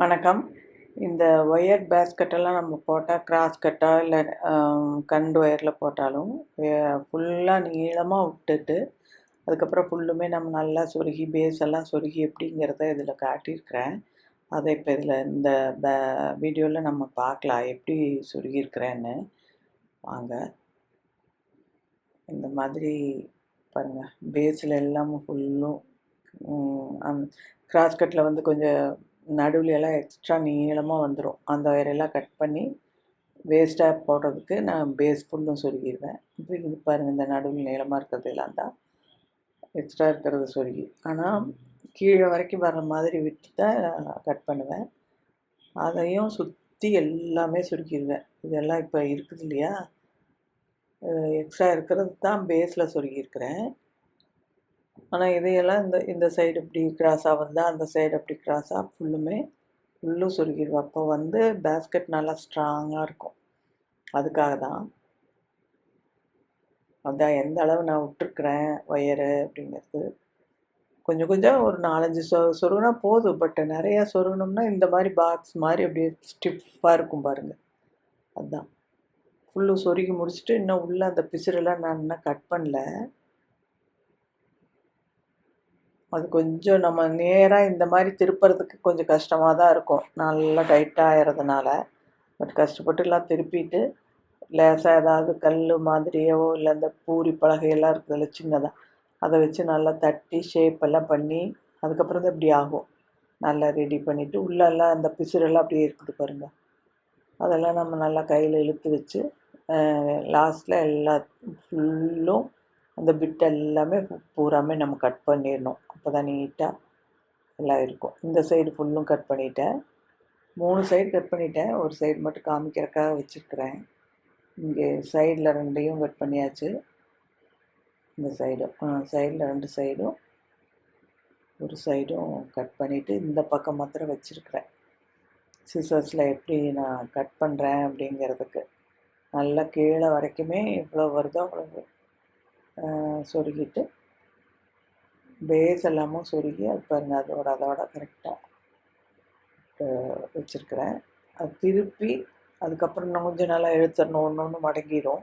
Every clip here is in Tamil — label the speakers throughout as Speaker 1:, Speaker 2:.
Speaker 1: வணக்கம். இந்த ஒயர் பேஸ்கட்டெல்லாம் நம்ம போட்டால் கிராஸ் கட்டாக இல்லை கண்டு ஒயரில் போட்டாலும் ஃபுல்லாக நீளமாக விட்டுட்டு அதுக்கப்புறம் ஃபுல்லுமே நம்ம நல்லா சொருகி பேஸ் எல்லாம் சொருகி எப்படிங்கிறத இதில் காட்டியிருக்கிறேன். அதை இப்போ இதில் இந்த வீடியோவில் நம்ம பார்க்கலாம் எப்படி சொருகியிருக்கிறேன்னு. வாங்க. இந்த மாதிரி பாருங்கள் பேஸில் எல்லாமும் ஃபுல்லும் அந் கிராஸ் கட்டில் வந்து கொஞ்சம் நடுவில் எல்லாம் எக்ஸ்ட்ரா நீளமாக வந்துடும் அந்த ஒயரெல்லாம் கட் பண்ணி வேஸ்ட்டாக போடுறதுக்கு நான் பேஸ் ஃபுல்லும் சொருகிடுவேன் இப்போ இது பாருங்கள் இந்த நடுவில் நீளமாக இருக்கிறது எல்லாம் தான் எக்ஸ்ட்ரா இருக்கிறது சொருகி. ஆனால் கீழே வரைக்கும் வர்ற மாதிரி விட்டு தான் கட் பண்ணுவேன். அதையும் சுற்றி எல்லாமே சுருக்கிடுவேன் இதெல்லாம் இப்போ இருக்குது இல்லையா? எக்ஸ்ட்ரா இருக்கிறது தான் பேஸில் சொருகியிருக்கிறேன் ஆனால் இதையெல்லாம் இந்த இந்த சைடு இப்படி கிராஸாக வந்தால் அந்த சைடு அப்படி கிராஸாக ஃபுல்லுமே ஃபுல்லும் சொருகிடுவேன் அப்போ வந்து பேஸ்கெட் நல்லா ஸ்ட்ராங்காக இருக்கும். அதுக்காக தான். அதான் எந்த அளவு நான் விட்டுருக்குறேன் ஒயரு அப்படிங்கிறது. கொஞ்சம் கொஞ்சம் ஒரு நாலஞ்சு சொ சொருகுனா போதும். பட் நிறையா சொருகணும்னா இந்த மாதிரி பாக்ஸ் மாதிரி அப்படியே ஸ்டிஃபாக இருக்கும் பாருங்கள் அதுதான் ஃபுல்லு சொருகி முடிச்சுட்டு இன்னும் உள்ளே அந்த பிசுறெல்லாம் நான் இன்னும் கட் பண்ணல. அது கொஞ்சம் நம்ம நேராக இந்த மாதிரி திருப்புறதுக்கு கொஞ்சம் கஷ்டமாக தான் இருக்கும். நல்லா டைட்டாகிறதுனால பட் பட் கஷ்டப்பட்டுலாம் திருப்பிட்டு லேசாக ஏதாவது கல் மாதிரியோ இல்லை அந்த பூரி பலகையெல்லாம் இருக்குதுல்ல சின்னதாக அதை வச்சு நல்லா தட்டி ஷேப் எல்லாம் பண்ணி அதுக்கப்புறம் தான் இப்படி ஆகும். நல்லா ரெடி பண்ணிவிட்டு உள்ளெல்லாம் அந்த பிசுரெல்லாம் அப்படியே இருக்குது பாருங்கள் அதெல்லாம் நம்ம நல்லா கையில் இழுத்து வச்சு லாஸ்ட்டில் எல்லா ஃபுல்லும் அந்த பிட் எல்லாமே பூராமே நம்ம கட் பண்ணிடணும். அப்போ தான் நீட்டாக எல்லாம் இருக்கும். இந்த சைடு ஃபுல்லும் கட் பண்ணிட்டேன். மூணு சைடு கட் பண்ணிட்டேன். ஒரு சைடு மட்டும் காமிக்கிறக்காக வச்சுருக்குறேன். இங்கே சைடில் ரெண்டையும் கட் பண்ணியாச்சு. இந்த சைடும் சைடில் ரெண்டு சைடும் ஒரு சைடும் கட் பண்ணிவிட்டு இந்த பக்கம் மாத்திரம் வச்சுருக்குறேன். சிசர்ஸில் எப்படி நான் கட் பண்ணுறேன் அப்படிங்கிறதுக்கு. நல்லா கீழே வரைக்குமே எவ்வளோ வருதோ அவ்வளோ சொருகிட்டு பேஸ் எல்லாமும் சொருகி அது பாருங்கள் அதோட அதோட கரெக்டாக வச்சுருக்கிறேன். அது திருப்பி அதுக்கப்புறம் இன்னும் கொஞ்சம் நல்லா இழுத்துடணும் ஒன்று ஒன்று மடங்கிடும்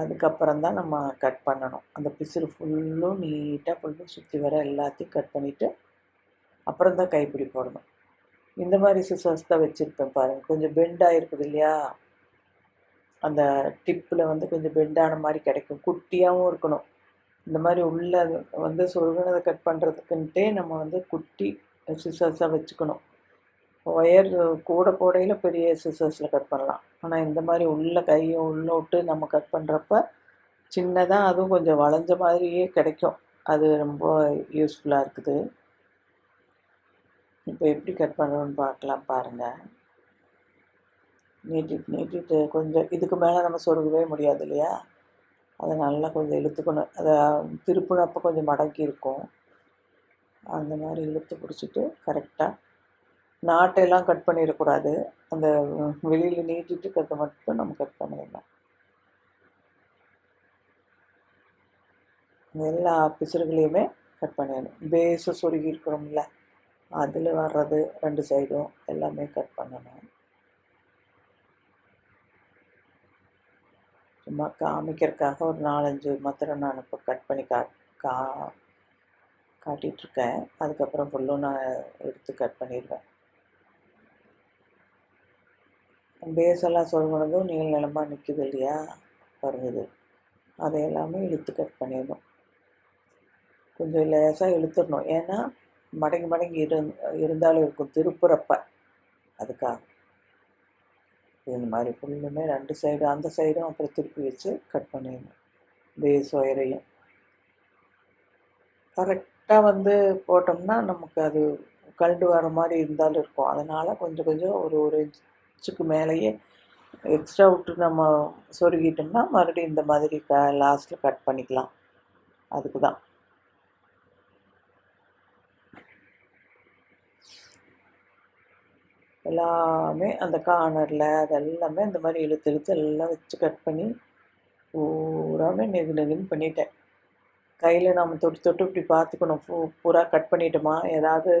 Speaker 1: அதுக்கப்புறம் தான் நம்ம கட் பண்ணணும். அந்த பிசுறு ஃபுல்லும் நீட்டாக ஃபுல்லும் சுற்றி வர எல்லாத்தையும் கட் பண்ணிவிட்டு அப்புறம் தான் கைப்பிடி போடணும். இந்த மாதிரி சிசர்ஸ் தான் வச்சுருப்பேன் பாருங்கள் கொஞ்சம் பெண்டாக இருக்குது இல்லையா? அந்த டிப்பில் வந்து கொஞ்சம் பெண்டான மாதிரி கிடைக்கும். குட்டியாகவும் இருக்கணும். இந்த மாதிரி உள்ள வந்து சொருகினதை கட் பண்ணுறதுக்குன்ட்டே நம்ம வந்து குட்டி சிசர்ஸாக வச்சுக்கணும். ஒயர் கூட போடையில் பெரிய சிசர்ஸில் கட் பண்ணலாம். ஆனால் இந்த மாதிரி உள்ள கையை உள்ளே விட்டு நம்ம கட் பண்ணுறப்ப சின்னதாக அதுவும் கொஞ்சம் வளைஞ்ச மாதிரியே கிடைக்கும். அது ரொம்ப யூஸ்ஃபுல்லாக இருக்குது. இப்போ எப்படி கட் பண்ணுறோன்னு பார்க்கலாம் பாருங்கள் நீட்டிட்டு நீட்டிட்டு கொஞ்சம் இதுக்கு மேலே நம்ம சொருகவே முடியாது இல்லையா? அதை நல்லா கொஞ்சம் இழுத்துக்கணும். அதை திருப்பினப்போ கொஞ்சம் மடக்கி இருக்கும். அந்த மாதிரி இழுத்து பிடிச்சிட்டு கரெக்டாக நாட்டெல்லாம் கட் பண்ணிடக்கூடாது. அந்த வெளியில் நீட்டிட்டு இருக்கிறத மட்டும் நம்ம கட் பண்ணிடலாம். எல்லா பிசுறுகளையுமே கட் பண்ணிடணும். பேஸை சொருகி இருக்கிறோம்ல அதில் வர்றது ரெண்டு சைடும் எல்லாமே கட் பண்ணணும். சும்மா காமிக்கிறதுக்காக ஒரு நாலஞ்சு மாத்திரம் நான் இப்போ கட் பண்ணி கா கா காட்டிகிட்ருக்கேன் அதுக்கப்புறம் ஃபுல்லும் நான் எடுத்து கட் பண்ணிடுவேன். பேஸெல்லாம் எல்லாம் நீள் நிலமாக நிற்குது இல்லையா? பாருங்குது அதை எல்லாமே இழுத்து கட் பண்ணிடணும். கொஞ்சம் லேசாக இழுத்துடணும். ஏன்னா மடங்கி மடங்கி இரு இருந்தாலும் இருக்கும் திருப்புறப்ப. அதுக்காக. இந்த மாதிரி ஃபுல்லுமே ரெண்டு சைடு அந்த சைடும் அப்புறம் திருப்பி வச்சு கட் பண்ணிடணும். பேஸ் ஒயரையும் கரெக்டாக வந்து போட்டோம்னா நமக்கு அது கழண்டு வர மாதிரி இருந்தாலும் இருக்கும். அதனால் கொஞ்சம் கொஞ்சம் ஒரு ஒரு இன்ச்சுக்கு மேலேயே எக்ஸ்ட்ரா விட்டு நம்ம சொருகிட்டோம்னா மறுபடியும் இந்த மாதிரி க லாஸ்ட்டில் கட் பண்ணிக்கலாம். அதுக்கு தான் எல்லாமே அந்த கார்னரில் அதெல்லாமே இந்த மாதிரி இழுத்து இழுத்து எல்லாம் வச்சு கட் பண்ணி பூராமே நெகு நெகுன்னு பண்ணிட்டேன். கையில் நம்ம தொட்டு தொட்டு இப்படி பார்த்துக்கணும். பூ பூரா கட் பண்ணிட்டோமா? ஏதாவது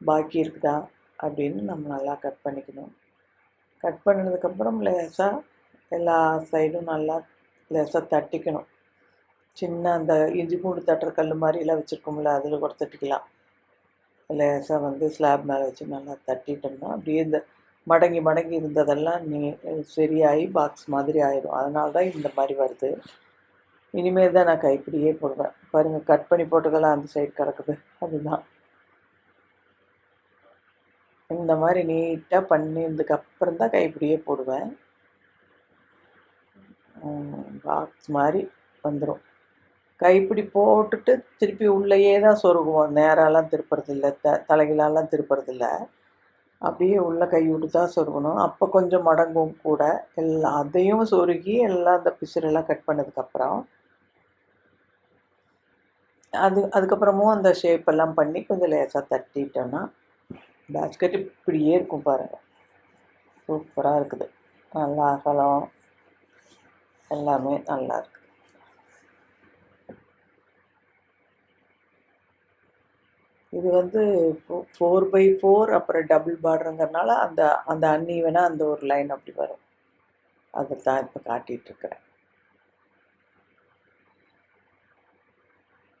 Speaker 1: பாக்கி இருக்குதா? அப்படின்னு நம்ம நல்லா கட் பண்ணிக்கணும். கட் பண்ணதுக்கப்புறம் லேசாக எல்லா சைடும் நல்லா லேசாக தட்டிக்கணும். சின்ன அந்த இஞ்சி பூண்டு தட்டுற கல் மாதிரிலாம் வச்சுருக்கோம்ல அதில் கூட தட்டிக்கலாம். லேசாக வந்து ஸ்லாப் மேலே வச்சு நல்லா தட்டிட்டோம்னா அப்படியே இந்த மடங்கி மடங்கி இருந்ததெல்லாம் நீ சரியாகி பாக்ஸ் மாதிரி ஆயிடும். அதனால தான் இந்த மாதிரி வருது. இனிமேல் தான் நான் கைப்பிடியே போடுவேன். பாருங்கள் கட் பண்ணி போட்டதெல்லாம் அந்த சைடு கிடக்குது. அதுதான். இந்த மாதிரி நீட்டாக பண்ணியிருந்ததுக்கு அப்புறம் தான் கைப்பிடியே போடுவேன். பாக்ஸ் மாதிரி வந்துடும் கைப்பிடி போட்டுட்டு திருப்பி உள்ளேயே தான் சொருகுவோம். நேராலாம் திருப்புறதில்ல. த தலைகளாலாம் திருப்புறதில்ல. அப்படியே உள்ளே கை விட்டு தான் சொருகணும். அப்போ கொஞ்சம் மடங்கும் கூட. எல்லாம் அதையும் சொருகி எல்லாம் அந்த பிசுரெல்லாம் கட் பண்ணதுக்கப்புறம் அது அதுக்கப்புறமும் அந்த ஷேப் எல்லாம் பண்ணி கொஞ்சம் லேசாக தட்டிட்டோன்னா பேஸ்கெட் இப்படியே இருக்கும் பாருங்கள் சூப்பராக இருக்குது. நல்லா அகலம். எல்லாமே நல்லா இருக்குது இது வந்து ஃபோர் பை ஃபோர் அப்புறம் டபுள் பார்டருங்கிறனால அந்த அந்த அன்ஈவனாக அந்த ஒரு லைன் அப்படி வரும். அதை தான் இப்போ காட்டிகிட்ருக்கிறேன்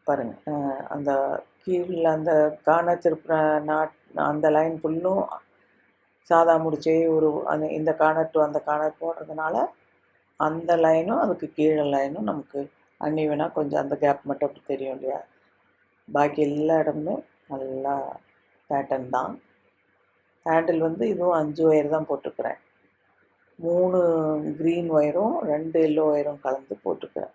Speaker 1: பாருங்கள் அந்த கீழே அந்த காண திருப்புற நாட் அந்த லைன் ஃபுல்லும் சாதா முடிச்சே ஒரு அந்த இந்த கார்னர் டு அந்த கார்னர் போடுறதுனால அந்த லைனும் அதுக்கு கீழே லைனும் நமக்கு அன்னிவனாக கொஞ்சம் அந்த கேப் மட்டும் அப்படி தெரியும் இல்லையா? பாக்கி எல்லா இடமுமே நல்லா பேட்டர்ன் தான். ஹேண்டில் வந்து இதுவும் அஞ்சு ஒயர் தான் போட்டுக்கிறேன். மூணு க்ரீன் ஒயரும் ரெண்டு எல்லோ ஒயரும் கலந்து போட்டுக்கிறேன்.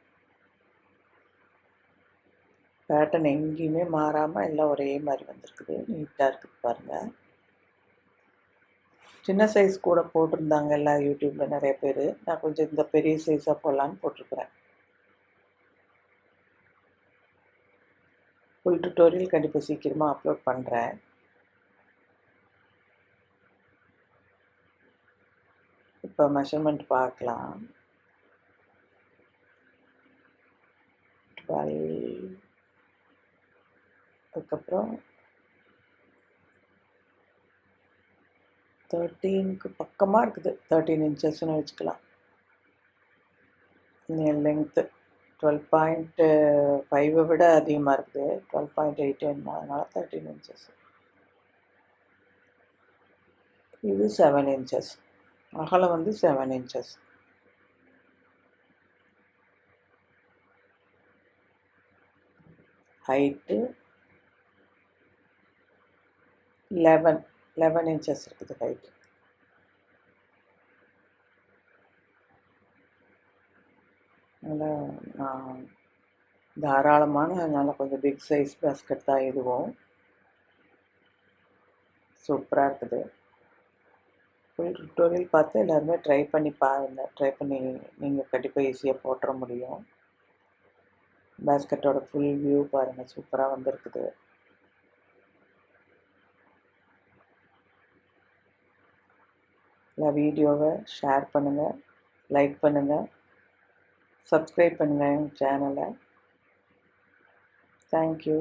Speaker 1: பேட்டர்ன் எங்கேயுமே மாறாமல் எல்லாம் ஒரே மாதிரி வந்திருக்குது. நீட்டாக இருக்குது பாருங்கள் சின்ன சைஸ் கூட போட்டிருந்தாங்க எல்லாம் யூடியூப்பில் நிறைய பேர். நான் கொஞ்சம் இந்த பெரிய சைஸாக போடலான்னு போட்டிருக்கிறேன். ஃபுல் டுட்டோரியல் கண்டிப்பாக சீக்கிரமாக அப்லோட் பண்ணுறேன் இப்போ மெஷர்மெண்ட் பார்க்கலாம். டுவெல் அதுக்கப்புறம் தேர்ட்டீனுக்கு பக்கமாக இருக்குது. தேர்ட்டீன் இன்ச்சஸ்ன்னு வச்சுக்கலாம். லென்த்து டுவெல் பாயிண்ட்டு ஃபைவை விட அதிகமாக இருக்குது டுவெல் பாயிண்ட் எயிட் அதனால் தேர்ட்டின் இன்ச்சஸ் இது செவன் இன்ச்சஸ் அகலம் வந்து seven inches height eleven eleven inches இருக்குது ஹைட்டு நல்லா நான் தாராளமான அதனால் கொஞ்சம் பிக் சைஸ் பேஸ்கட் தான் இதுவும் சூப்பராக இருக்குது. ஃபுல் டுட்டோரியல் பார்த்து எல்லாருமே ட்ரை பண்ணி பாருங்கள் ட்ரை பண்ணி நீங்கள் கண்டிப்பாக ஈஸியாக போட்டுற முடியும். பேஸ்கட்டோட ஃபுல் வியூ பாருங்கள் சூப்பராக வந்திருக்குது. இல்லை வீடியோவை ஷேர் பண்ணுங்கள் லைக் பண்ணுங்கள் சப்ஸ்கிரைப் பண்ணுங்கள் சேனலை தேங்க்யூ